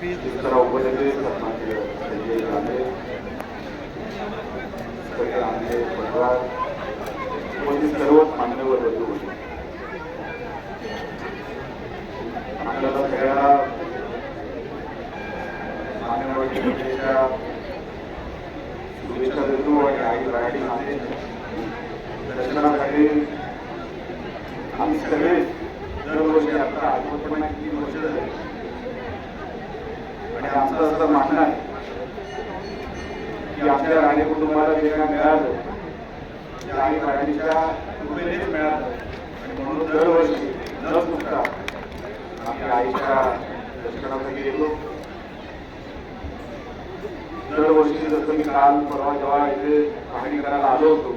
दुसरा उपनेते संजय सगळे आमचे परिवार उपस्थित सर्वच मान्यवर बंधू होते आपल्याला सगळ्या शुभेच्छा देतो आणि आई मराठी आहे दर्शनासाठी आम्ही सगळे दरवर्षी आता आजोपणा तीन वर्ष झाले. आणि आमचं असं मानणं आहे की आमच्या राणे कुटुंबाला जे काय मिळालं ते आई मराठीच्या कृपेनेच मिळालं. आणि म्हणून दरवर्षी न चुकता आम्ही आईच्या दर्शनासाठी गेलो. दरवर्षी जसं मी काल परवा जेव्हा इथे पाहणी करायला आलो होतो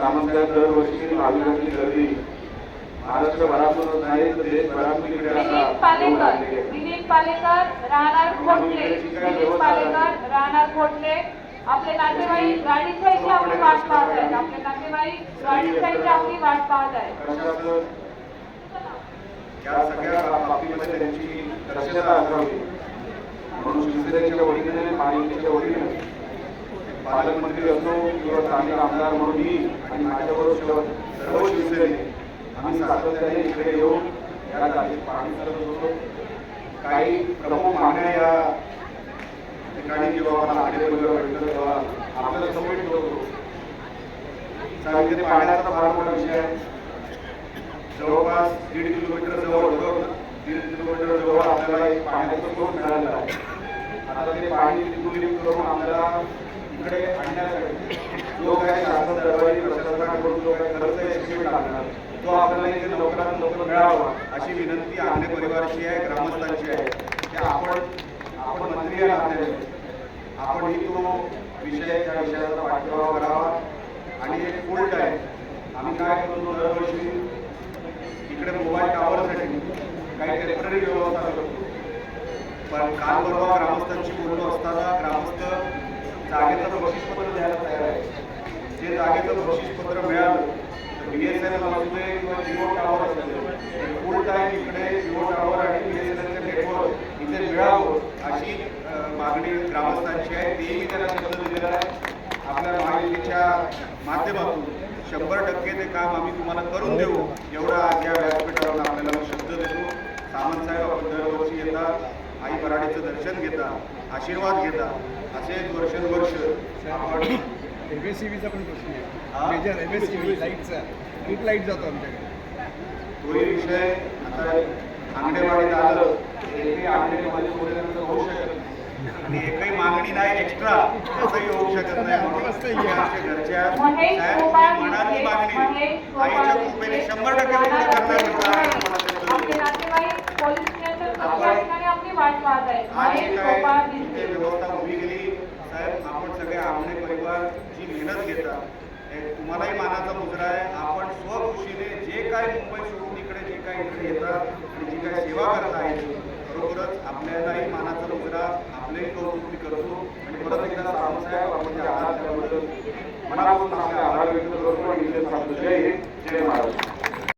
सामान्यतः दरवर्षी भाविकांची गर्दी. महाराष्ट्रभरातूनच नाही तर देशभरातून इकडे दिलीप आता येऊन पालेकर राहिलेली आहे. दिलीप पालेकर राहणार खोटले दिलीप पालेकर राहणार खोटले आपले नातेवाईक आपली वाट पाहत आहेत. आपले नातेवाईक आपली वाट पाहत आहेत. या सगळ्या बाबतीमध्ये त्यांची दक्षता असावी. म्हणून शिवसेनेच्या वतीने पालकमंत्री असो किंवा स्थानिक आमदार म्हणून मी आणि माझ्याबरोबर सर्व शिवसेने आम्ही सातत्याने इकडे येऊन या जागेत पाहणी करत होतो. काही प्रमुख मागण्या या ठिकाणी जेव्हा मला आडे वगैरे भेटलं तेव्हा आपल्याला सबमिट होतो. सांगितले पाण्याचा फार मोठा विषय आहे. जवळपास दीड किलोमीटर जवळ होतं. दीड किलोमीटर जवळ आपल्याला एक पाण्याचा स्रोत मिळालेला आहे. आता ते पाणी तिथून करून आपल्याला इकडे आणण्यासाठी जो काही शासन दरबारी प्रशासनाकडून जो काही खर्च लागणार. तो आपल्याला इथे लवकरात लवकर मिळावा अशी विनंती आमने परिवाराची आहे ग्रामस्थांची आहे. की आपण आपण मंत्री आहे आपल्याला आपणही तो विषय त्या विषयाचा पाठपुरावा करावा. आणि एक फुल आहे आम्ही काय करतो दरवर्षी इकडे मोबाईल टावरसाठी काही टेंपररी व्यवस्था करतो. पण काल परवा ग्रामस्थांची बोललो असताना ग्रामस्थ जागेचं बक्षीसपत्र द्यायला तयार आहे. जे जागेचं बक्षीसपत्र मिळालं तर बी एस एन एल असू दे किंवा जिओ टावर असू दे फुल टाईम इकडे जिओ टावर आणि बी एस एन एलचं नेटवर्क इथे मिळावं अशी मागणी ग्रामस्थांची आहे. तेही त्यांना शब्द दिलेला आहे. आपल्या महायुतीच्या माध्यमातून शंभर टक्के ते काम आम्ही तुम्हाला करून देऊ एवढा आज या व्यासपीठावर आपल्याला शब्द देतो. सामंतसाहेब आपण दरवर्षी येता आई मराठीचं दर्शन घेता आशीर्वाद घेता असेच वर्षानुवर्ष आपण एमएससीबीचा पण प्रश्न हा? आहे मेजर एमएससीबी लाईटचा खूप लाइट जातो आमच्याकडे. तोही विषय आता अंगणेवाडीत आलं एकही होऊ शकत नाही. आणि एकही मागणी नाही एक्स्ट्रा असंही होऊ शकत नाही. म्हणून आमच्या घरच्या महेश साहेब, मागणी. आईच्या कृपेने शंभर टक्के पूर्ण करणार होता. आपले नातेवाईक पोलीस स्टेशन या ठिकाणी आपली वाट पाहत आहेत आज जे महेश काय गोपाळ इथे विखे. व्यवस्था उभी केली साहेब आपण सगळे आमने परिवार जी मेहनत घेता हे तुम्हालाही मानाचा मुजरा आहे आपण स्वखुशीने जे काय मुंबई सोडून इकडे येतात आणि जी काय सेवा करत आहेत बरोबरच आपल्यालाही मानाचा मुजरा आपलेही कौतुक मी करतो आणि परत एकदा साहेब आपण जे आहात त्याबद्दल मनापासून आपल्या आभार व्यक्त करतो आणि इथे थांबतो. जय हिंद जय महाराष्ट्र